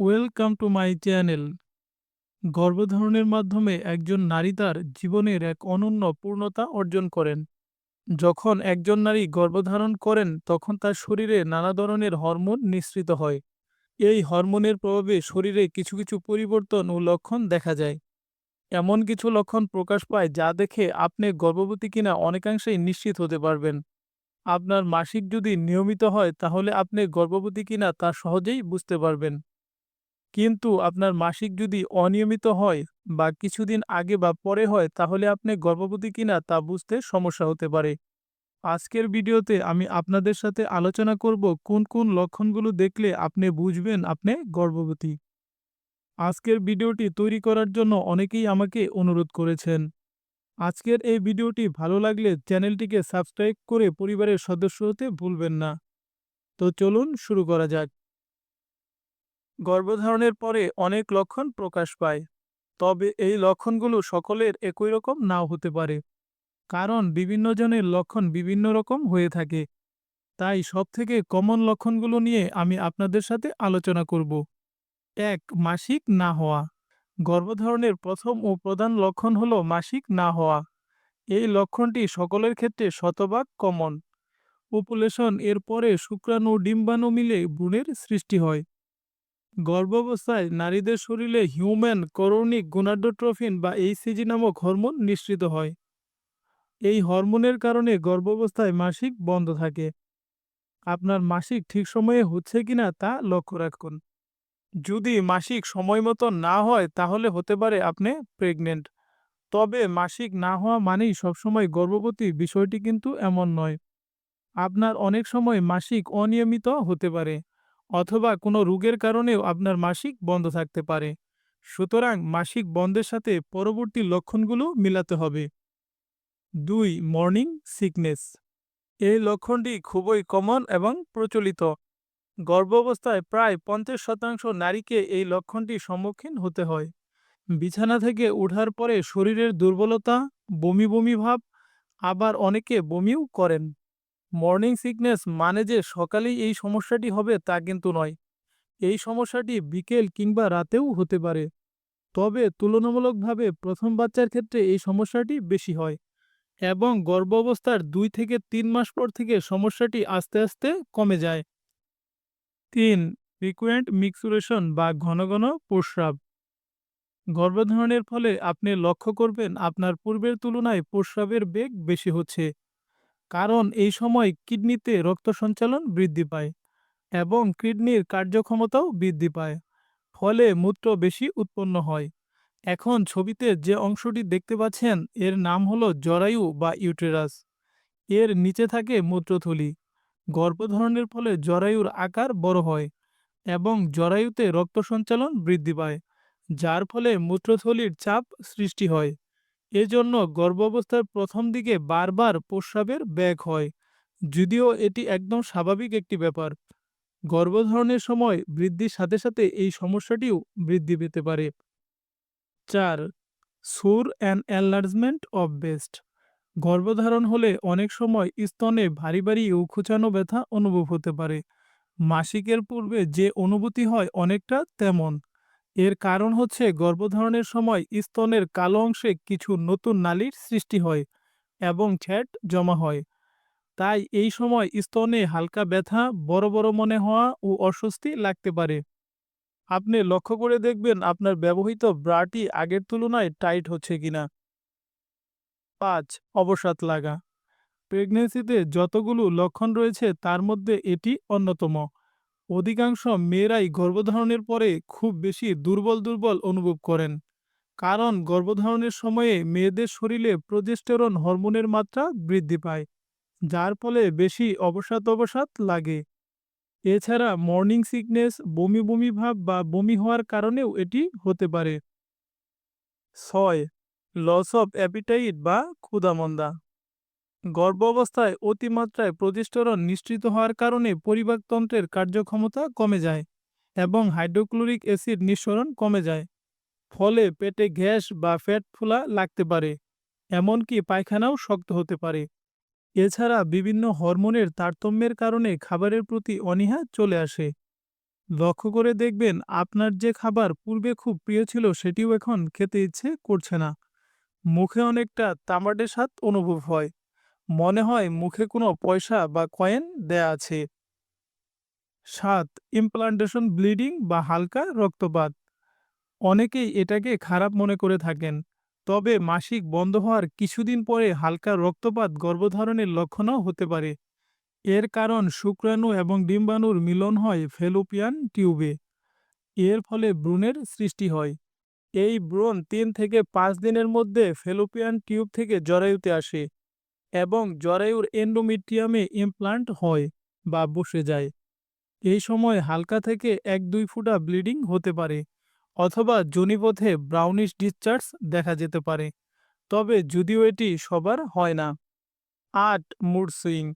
Welcome to my channel গর্ভধারণের মাধ্যমে একজন নারী তার জীবনের এক অনন্য পূর্ণতা অর্জন করেন। যখন একজন নারী গর্ভধারণ করেন, তখন তার শরীরে নানা ধরনের হরমোন নিঃসৃত হয়। এই হরমোনের প্রভাবে শরীরে কিছু কিছু পরিবর্তন ও লক্ষণ দেখা যায়। এমন কিছু লক্ষণ প্রকাশ পায় যা দেখে আপনি গর্ভবতী কিনা অনেকাংশেই নিশ্চিত হতে পারবেন। আপনার মাসিক যদি নিয়মিত হয়, তাহলে আপনি গর্ভবতী কিনা তা সহজেই বুঝতে পারবেন। কিন্তু আপনার মাসিক যদি অনিয়মিত হয় বা কিছুদিন আগে বা পরে হয়, তাহলে আপনি গর্ভবতী কিনা তা বুঝতে সমস্যা হতে পারে। আজকের ভিডিওতে আমি আপনাদের সাথে আলোচনা করব কোন কোন লক্ষণগুলো দেখলে আপনি বুঝবেন আপনি গর্ভবতী। আজকের ভিডিওটি তৈরি করার জন্য অনেকেই আমাকে অনুরোধ করেছেন। আজকের এই ভিডিওটি ভালো লাগলে চ্যানেলটিকে সাবস্ক্রাইব করে পরিবারের সদস্য হতে ভুলবেন না। তো চলুন শুরু করা যাক। গর্ভধারণের পরে অনেক লক্ষণ প্রকাশ পায়। তবে এই লক্ষণগুলো সকলের একই রকম নাও হতে পারে। কারণ বিভিন্ন জনের লক্ষণ বিভিন্ন রকম হয়ে থাকে। তাই সবথেকে কমন লক্ষণগুলো নিয়ে আমি আপনাদের সাথে আলোচনা করব। এক, মাসিক না হওয়া। গর্ভধারণের প্রথম ও প্রধান লক্ষণ হলো মাসিক না হওয়া। এই লক্ষণটি সকলের ক্ষেত্রে শতভাগ কমন। পপুলেশন এর পরে শুক্রাণু, ডিম্বাণু মিলে ভ্রূণের সৃষ্টি হয়। গর্ভাবস্থায় নারীদের শরীরে হিউম্যান করণিক গুনাডোট্রফিন বা এইসিজি নামক হরমোন নিঃসৃত হয়। এই হরমোনের কারণে গর্ভাবস্থায় মাসিক বন্ধ থাকে। আপনার মাসিক ঠিক সময়ে হচ্ছে কিনা তা লক্ষ্য রাখুন। যদি মাসিক সময় মতো না হয়, তাহলে হতে পারে আপনি প্রেগনেন্ট। তবে মাসিক না হওয়া মানেই সবসময় গর্ভবতী বিষয়টি কিন্তু এমন নয়। আপনার অনেক সময় মাসিক অনিয়মিত হতে পারে। অথবা কোনো রোগের কারণেও আপনার মাসিক বন্ধ থাকতে পারে। সুতরাং মাসিক বন্ধের সাথে পরবর্তী লক্ষণগুলো মিলাতে হবে। দুই, মর্নিং সিকনেস। এই লক্ষণটি খুবই কমন এবং প্রচলিত। গর্ভাবস্থায় প্রায় পঞ্চাশ শতাংশ নারীকে এই লক্ষণটি সম্মুখীন হতে হয়। বিছানা থেকে ওঠার পরে শরীরের দুর্বলতা, বমি বমি ভাব, আবার অনেকে বমিও করেন। মর্নিং সিকনেস মানে যে সকালেই এই সমস্যাটি হবে তা কিন্তু নয়। এই সমস্যাটি বিকেল কিংবা রাতেও হতে পারে। তবে তুলনামূলকভাবে প্রথম বাচ্চার ক্ষেত্রে এই সমস্যাটি বেশি হয় এবং গর্ভাবস্থার দুই থেকে তিন মাস পর থেকে সমস্যাটি আস্তে আস্তে কমে যায়। তিন ফ্রিকুয়েন্ট মিক্সুরেশন বা ঘন ঘন প্রস্রাব। গর্ভধারণের ফলে আপনি লক্ষ্য করবেন আপনার পূর্বের তুলনায় প্রস্রাবের বেগ বেশি হচ্ছে। কারণ এই সময় কিডনিতে রক্ত সঞ্চালন বৃদ্ধি পায় এবং কিডনির কার্যক্ষমতাও বৃদ্ধি পায়, ফলে মূত্র বেশি উৎপন্ন হয়। এখন ছবিতে যে অংশটি দেখতে পাচ্ছেন, এর নাম হলো জরায়ু বা ইউটেরাস। এর নিচে থাকে মূত্রথলি। গর্ভধারণের ফলে জরায়ুর আকার বড় হয় এবং জরায়ুতে রক্ত সঞ্চালন বৃদ্ধি পায়, যার ফলে মূত্রথলির চাপ সৃষ্টি হয়। এজন্য গর্ভাবস্থার প্রথম দিকে বারবার প্রস্রাবের ব্যাগ হয়। যদিও এটি একদম স্বাভাবিক একটি ব্যাপার। গর্ভধারণের সময় বৃদ্ধির সাথে সাথে এই সমস্যাটিও বৃদ্ধি পেতে পারে। চার, সুর অ্যান্ড এনলার্জমেন্ট অফ বেস্ট। গর্ভধারণ হলে অনেক সময় স্তনে ভারী ভারী ও খুচানো ব্যথা অনুভব হতে পারে। মাসিকের পূর্বে যে অনুভূতি হয় অনেকটা তেমন। এর কারণ হচ্ছে গর্ভধারণের সময় স্তনের কালো অংশে কিছু নতুন নালীর সৃষ্টি হয় এবং ফ্যাট জমা হয়। তাই এই সময় স্তনে হালকা ব্যথা, বড় বড় মনে হওয়া ও অস্বস্তি লাগতে পারে। আপনি লক্ষ্য করে দেখবেন আপনার ব্যবহৃত ব্রাটি আগের তুলনায় টাইট হচ্ছে কিনা। পাঁচ, অবসাদ লাগা। প্রেগনেন্সিতে যতগুলো লক্ষণ রয়েছে তার মধ্যে এটি অন্যতম। অধিকাংশ মেয়েরাই গর্ভধারণের পরে খুব বেশি দুর্বল দুর্বল অনুভব করেন। কারণ গর্ভধারণের সময়ে মেয়েদের শরীরে প্রজেস্টেরন হরমোনের মাত্রা বৃদ্ধি পায়, যার ফলে বেশি অবসাদ অবসাদ লাগে। এছাড়া মর্নিং সিকনেস, বমি বমি ভাব বা বমি হওয়ার কারণেও এটি হতে পারে। ছয়, লস অফ অ্যাপিটাইট বা ক্ষুধামন্দা। গর্ভাবস্থায় অতিমাত্রায় প্রতিষ্ঠরণ নিঃসৃত হওয়ার কারণে পরিবাকতন্ত্রের কার্যক্ষমতা কমে যায় এবং হাইড্রোক্লোরিক অ্যাসিড নিঃসরণ কমে যায়, ফলে পেটে গ্যাস বা ফ্যাট ফোলা লাগতে পারে, এমনকি পায়খানাও শক্ত হতে পারে। এছাড়া বিভিন্ন হরমোনের তারতম্যের কারণে খাবারের প্রতি অনীহা চলে আসে। লক্ষ্য করে দেখবেন, আপনার যে খাবার পূর্বে খুব প্রিয় ছিল সেটিও এখন খেতে ইচ্ছে করছে না। মুখে অনেকটা তামাটে স্বাদ অনুভব হয়। মনে হয় মুখে কোনো পয়সা বা কয়েন দেয়া আছে। সাত ইমপ্লান্টেশন ব্লিডিং বা হালকা রক্তপাত। অনেকেই এটাকে খারাপ মনে করে থাকেন। তবে মাসিক বন্ধ হওয়ার কিছুদিন পরে হালকা রক্তপাত গর্ভধারণের লক্ষণও হতে পারে। এর কারণ শুক্রাণু এবং ডিম্বাণুর মিলন হয় ফেলোপিয়ান টিউবে। এর ফলে ব্রণের সৃষ্টি হয়। এই ব্রণ তিন থেকে পাঁচ দিনের মধ্যে ফেলোপিয়ান টিউব থেকে জরায়ুতে আসে। এবং জরায়ুর এন্ডোমিট্রিয়ামে ইমপ্লান্ট হয় বা বসে যায়। এই সময় হালকা থেকে এক দুই ফুটা ব্লিডিং হতে পারে অথবা যোনিপথে ব্রাউনিশ ডিসচার্জ দেখা যেতে পারে, তবে যদিও এটি সবার হয় না। আট মুড সুইং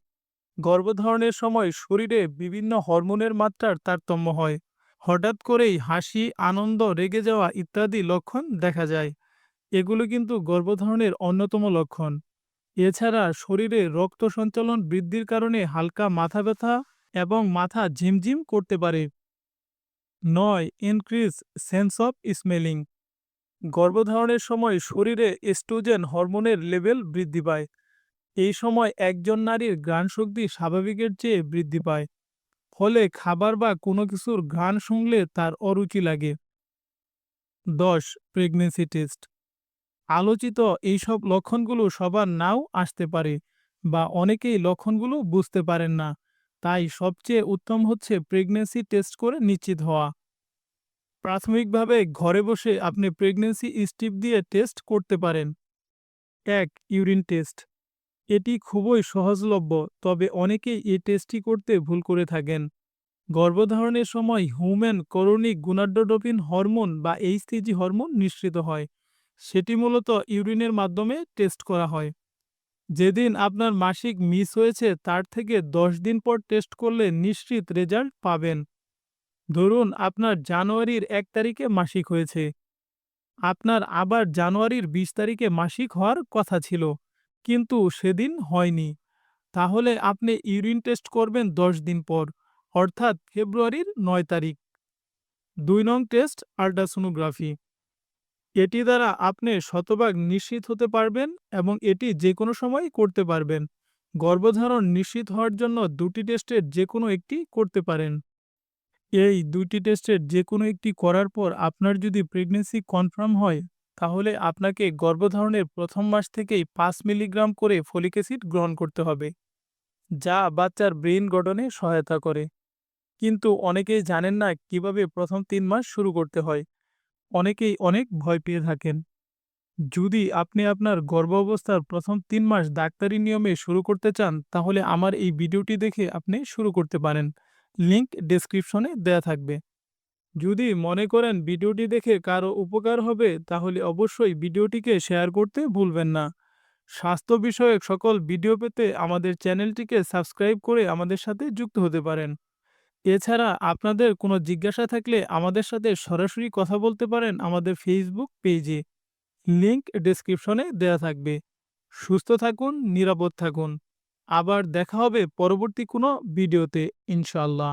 গর্ভধারণের সময় শরীরে বিভিন্ন হরমোনের মাত্রার তারতম্য হয়। হঠাৎ করেই হাসি, আনন্দ, রেগে যাওয়া ইত্যাদি লক্ষণ দেখা যায়। এগুলো কিন্তু গর্ভধারণের অন্যতম লক্ষণ। এছাড়া শরীরে রক্ত সঞ্চালন বৃদ্ধির কারণে হালকা মাথা ব্যথা এবং মাথা ঝিমঝিম করতে পারে। নয় ইনক্রিজ সেন্স অফ স্মেলিং গর্ভধারণের সময় শরীরে এস্ট্রোজেন হরমোনের লেভেল বৃদ্ধি পায়। এই সময় একজন নারীর ঘ্রাণ শক্তি স্বাভাবিকের চেয়ে বৃদ্ধি পায়। ফলে খাবার বা কোনো কিছুর ঘ্রাণ শুনলে তার অরুচি লাগে। দশ প্রেগনেন্সি টেস্ট আলোচিত এইসব লক্ষণগুলো সবার নাও আসতে পারে বা অনেকেই লক্ষণগুলো বুঝতে পারেন না। তাই সবচেয়ে উত্তম হচ্ছে প্রেগনেন্সি টেস্ট করে নিশ্চিত হওয়া। প্রাথমিকভাবে ঘরে বসে আপনি প্রেগনেন্সি স্টিপ দিয়ে টেস্ট করতে পারেন। এক ইউরিন টেস্ট এটি খুবই সহজলভ্য, তবে অনেকেই এই টেস্টটি করতে ভুল করে থাকেন। গর্ভধারণের সময় হিউম্যান করণিক গুণাড্ডোডোপিন হরমোন বা এইচসিজি হরমোন নিঃসৃত হয়। সেটি মূলত ইউরিনের মাধ্যমে টেস্ট করা হয়। যেদিন আপনার মাসিক মিস হয়েছে, তার থেকে দশ দিন পর টেস্ট করলে নিশ্চিত রেজাল্ট পাবেন। ধরুন, আপনার জানুয়ারির এক তারিখে মাসিক হয়েছে। আপনার আবার জানুয়ারির বিশ তারিখে মাসিক হওয়ার কথা ছিল, কিন্তু সেদিন হয়নি। তাহলে আপনি ইউরিন টেস্ট করবেন দশ দিন পর, অর্থাৎ ফেব্রুয়ারির নয় তারিখ। দুই নং টেস্ট, আল্ট্রাসোনোগ্রাফি। এটি দ্বারা আপনি শতভাগ নিশ্চিত হতে পারবেন এবং এটি যে কোনো সময় করতে পারবেন। গর্ভধারণ নিশ্চিত হওয়ার জন্য দুটি টেস্টের যে কোনো একটি করতে পারেন। এই দুটি টেস্টের যে কোনো একটি করার পর আপনার যদি প্রেগনেন্সি কনফার্ম হয়, তাহলে আপনাকে গর্ভধারণের প্রথম মাস থেকেই পাঁচ মিলিগ্রাম করে ফলিক অ্যাসিড গ্রহণ করতে হবে, যা বাচ্চার ব্রেইন গঠনে সহায়তা করে। কিন্তু অনেকেই জানেন না কীভাবে প্রথম তিন মাস শুরু করতে হয়। অনেকেই অনেক ভয় পেয়ে থাকেন। যদি আপনি আপনার গর্ভ অবস্থার প্রথম তিন মাস ডাক্তারি নিয়মে শুরু করতে চান, তাহলে আমার এই ভিডিওটি দেখে আপনি শুরু করতে পারেন। লিংক ডেসক্রিপশনে দেয়া থাকবে। যদি মনে করেন ভিডিওটি দেখে কারও উপকার হবে, তাহলে অবশ্যই ভিডিওটিকে শেয়ার করতে ভুলবেন না। স্বাস্থ্য বিষয়ক সকল ভিডিও পেতে আমাদের চ্যানেলটিকে সাবস্ক্রাইব করে আমাদের সাথে যুক্ত হতে পারেন। এছাড়া আপনাদের কোনো জিজ্ঞাসা থাকলে আমাদের সাথে সরাসরি কথা বলতে পারেন আমাদের ফেসবুক পেজে লিংক ডেসক্রিপশনে দেয়া থাকবে। সুস্থ থাকুন, নিরাপদ থাকুন। আবার দেখা হবে পরবর্তী কোনো ভিডিওতে ইনশাল্লাহ